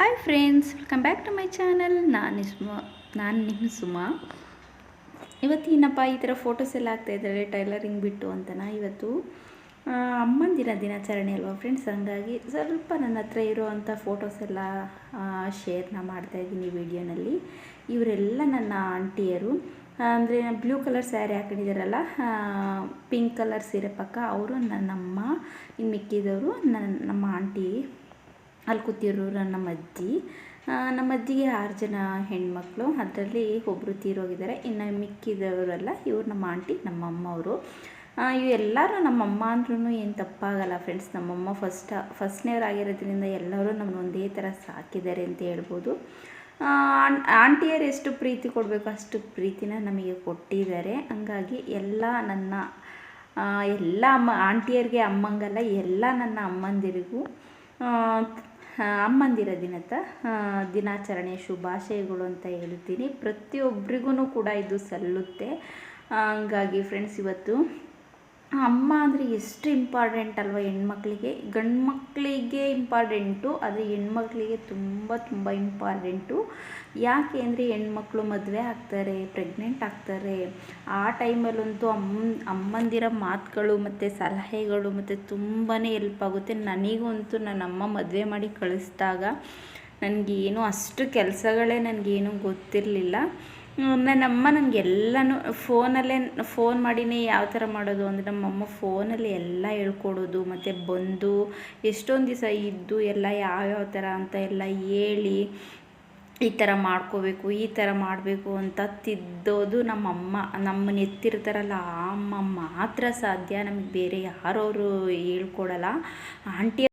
Hi friends welcome back to my channel ನಾನು ಸುಮ ನಾನು ನಿಮ್ಮ ಸುಮ. ಇವತ್ತೇನಪ್ಪ ಈ ಥರ ಫೋಟೋಸ್ ಎಲ್ಲ ಆಗ್ತಾಯಿದ್ದಾರೆ ಟೈಲರಿಂಗ್ ಬಿಟ್ಟು ಅಂತನ ಇವತ್ತು? ಅಮ್ಮಂದಿರ ದಿನಾಚರಣೆ ಅಲ್ವಾ ಫ್ರೆಂಡ್ಸ್ ಹಂಗಾಗಿ ಸ್ವಲ್ಪ ನನ್ನ ಹತ್ರ ಇರೋವಂಥ ಫೋಟೋಸ್ ಎಲ್ಲ ಶೇರ್ನ ಮಾಡ್ತಾಯಿದ್ದೀನಿ ವಿಡಿಯೋನಲ್ಲಿ ಇವರೆಲ್ಲ ನನ್ನ ಆಂಟಿಯರು. ಅಂದರೆ ಬ್ಲೂ ಕಲರ್ ಸ್ಯಾರಿ ಹಾಕೊಂಡಿದ್ದಾರಲ್ಲ ಪಿಂಕ್ ಕಲರ್ ಸೀರೆ ಪಕ್ಕ, ಅವರು ನನ್ನಮ್ಮ ಇನ್ನು ಮಿಕ್ಕಿದವರು ನನ್ನ ನಮ್ಮ ಆಂಟಿ. ಅಲ್ಲಿ ಕೂತಿರೋರು ನಮ್ಮ ಅಜ್ಜಿ. ನಮ್ಮ ಅಜ್ಜಿಗೆ ಆರು ಜನ ಹೆಣ್ಮಕ್ಳು. ಅದರಲ್ಲಿ ಒಬ್ಬರು ತೀರೋಗಿದ್ದಾರೆ. ಇನ್ನು ಮಿಕ್ಕಿದವರೆಲ್ಲ, ಇವ್ರು ನಮ್ಮ ಆಂಟಿ, ನಮ್ಮ ಅಮ್ಮವರು ಇವೆಲ್ಲರೂ ನಮ್ಮಮ್ಮ ಅಂದ್ರೂ ಏನು ತಪ್ಪಾಗಲ್ಲ ಫ್ರೆಂಡ್ಸ್ ನಮ್ಮಮ್ಮ ಫಸ್ಟ್ ಫಸ್ಟ್ನೇವರಾಗಿರೋದ್ರಿಂದ ಎಲ್ಲರೂ ನಮ್ಮನ್ನ ಒಂದೇ ಥರ ಸಾಕಿದ್ದಾರೆ ಅಂತ ಹೇಳ್ಬೋದು. ಆಂಟಿಯರು ಎಷ್ಟು ಪ್ರೀತಿ ಕೊಡಬೇಕು ಅಷ್ಟು ಪ್ರೀತಿನ ನಮಗೆ ಕೊಟ್ಟಿದ್ದಾರೆ. ಹಂಗಾಗಿ ಎಲ್ಲ ನನ್ನ ಎಲ್ಲ ಅಮ್ಮ ಆಂಟಿಯರಿಗೆ ಅಮ್ಮಂಗಲ್ಲ, ಎಲ್ಲ ನನ್ನ ಅಮ್ಮಂದಿರಿಗೂ ಅಮ್ಮಂದಿರ ದಿನದ ದಿನಾಚರಣೆ ಶುಭಾಶಯಗಳು ಅಂತ ಹೇಳ್ತೀನಿ. ಪ್ರತಿಯೊಬ್ಬರಿಗೂ ಕೂಡ ಇದು ಸಲ್ಲುತ್ತೆ. ಹಂಗಾಗಿ ಫ್ರೆಂಡ್ಸ್ ಇವತ್ತು ಅಮ್ಮ ಅಂದರೆ ಎಷ್ಟು ಇಂಪಾರ್ಟೆಂಟ್ ಅಲ್ವಾ ಹೆಣ್ಮಕ್ಳಿಗೆ? ಗಂಡು ಮಕ್ಕಳಿಗೆ ಇಂಪಾರ್ಟೆಂಟು ಆದರೆ ಹೆಣ್ಮಕ್ಳಿಗೆ ತುಂಬ ತುಂಬ ಇಂಪಾರ್ಟೆಂಟು ಯಾಕೆ ಅಂದರೆ ಹೆಣ್ಮಕ್ಳು ಮದುವೆ ಆಗ್ತಾರೆ ಪ್ರೆಗ್ನೆಂಟ್ ಆಗ್ತಾರೆ. ಆ ಟೈಮಲ್ಲಂತೂ ಅಮ್ಮ ಅಮ್ಮಂದಿರ ಮಾತುಗಳು ಮತ್ತು ಸಲಹೆಗಳು ಮತ್ತು ತುಂಬಾ ಎಲ್ಪ್ ಆಗುತ್ತೆ. ನನಗಂತೂ ನನ್ನ ಅಮ್ಮ ಮದುವೆ ಮಾಡಿ ಕಳಿಸಿದಾಗ ನನಗೇನು ಅಷ್ಟು ಕೆಲಸಗಳೇ ನನಗೇನು ಗೊತ್ತಿರಲಿಲ್ಲ. ನನ್ನಮ್ಮ ನನಗೆಲ್ಲನೂ ಫೋನಲ್ಲೇ ಫೋನ್ ಮಾಡಿನೇ ಯಾವ ಥರ ಮಾಡೋದು ಅಂದರೆ ನಮ್ಮಮ್ಮ ಫೋನಲ್ಲಿ ಎಲ್ಲ ಹೇಳ್ಕೊಡೋದು ಮತ್ತು ಬಂದು ಎಷ್ಟೊಂದು ದಿವಸ ಇದ್ದು ಎಲ್ಲ ಯಾವ್ಯಾವ ಥರ ಅಂತ ಎಲ್ಲ ಹೇಳಿ ಈ ಥರ ಮಾಡ್ಕೋಬೇಕು, ಈ ಥರ ಮಾಡಬೇಕು ಅಂತ ತಿದ್ದೋದು ನಮ್ಮಮ್ಮ. ನಮ್ಮನ್ನ ಎತ್ತಿರ್ತಾರಲ್ಲ ಆ ಅಮ್ಮ ಮಾತ್ರ ಸಾಧ್ಯ. ನಮಗೆ ಬೇರೆ ಯಾರವರು ಹೇಳ್ಕೊಡಲ್ಲ. ಆಂಟಿ